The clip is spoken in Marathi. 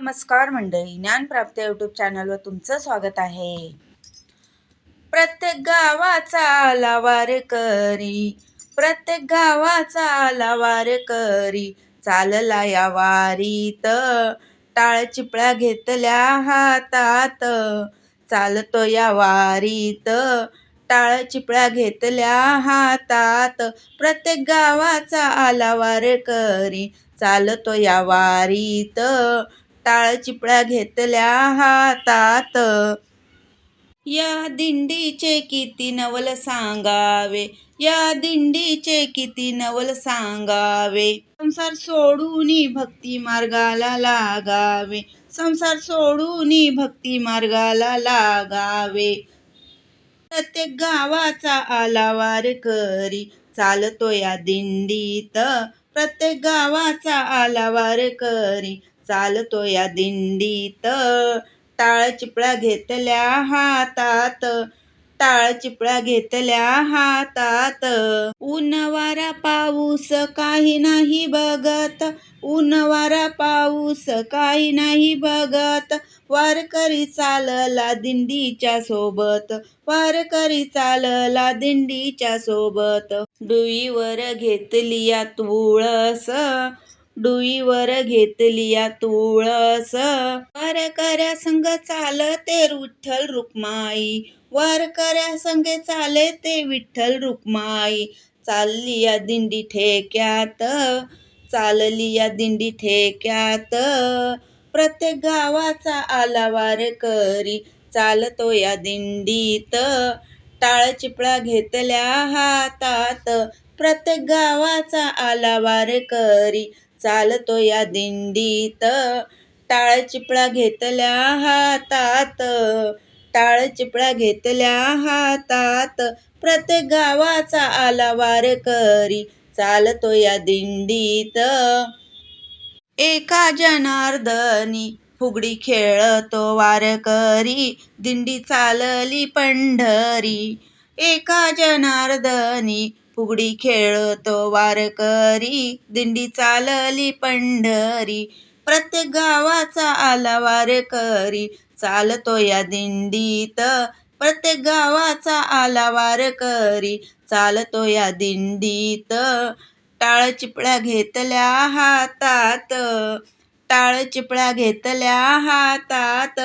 नमस्कार मंडळी ज्ञानप्राप्त यूट्यूब चॅनलवर तुमचं स्वागत आहे. प्रत्येक गावाचा आला वारकरी प्रत्येक गावाचा आला वारकरी चालला या वारीत टाळ चिपळ्या घेतल्या हातात चालतो या वारीत टाळ चिपळ्या घेतल्या हातात प्रत्येक गावाचा आला वारकरी चालतो या वारीत टाळ चिपळ्या घेतल्या हातात. या दिंडीचे किती नवल सांगावे या दिंडीचे किती नवल सांगावे. संसार सोडून भक्ती मार्गाला लागावे संसार सोडून भक्ती मार्गाला लागावे. प्रत्येक गावाचा आला वारकरी चालतो या दिंडीत. प्रत्येक गावाचा आला वारकरी चालतो या दिंडीत. टाळ चिपळ्या घेतल्या हातात. टाळ चिपळ्या घेतल्या हातात. ऊन वारा पाऊस काही नाही बघत. ऊन वारा पाऊस काही नाही बघत. वारकरी चालला दिंडीच्या सोबत. वारकरी चालला दिंडीच्या सोबत. डुईवर घेतली या तुळस. डुईवर घेतली या वर कर्या संग चालते विठ्ठल रुक्माई. वारकऱ्या संग चाले ते विठ्ठल रुक्माई. चालली या दिंडी ठेक्यात चालली या दिंडी ठेक्यात. प्रत्येक गावाचा आला वारकरी चालतो या दिंडीत. टाळ चिपळा घेतल्या हातात प्रत्येक गावाचा आला वारकरी चालतो या दिंडीत. टाळ चिपळा घेतल्या हातात. टाळ चिपळा घेतल्या हातात. प्रत्येक गावाचा आला वारकरी चालतो या दिंडीत. एका जनार्दनी फुगडी खेळतो वारकरी दिंडी चालली पंढरी. एका जनार्दनी फुगडी खेळतो वारकरी दिंडी चालली पंढरी. प्रत्येक गावाचा आला वारकरी चालतो या दिंडीत. प्रत्येक गावाचा आला वारकरी चालतो या दिंडीत. टाळ चिपळ्या घेतल्या हातात टाळ चिपळ्या घेतल्या हातात.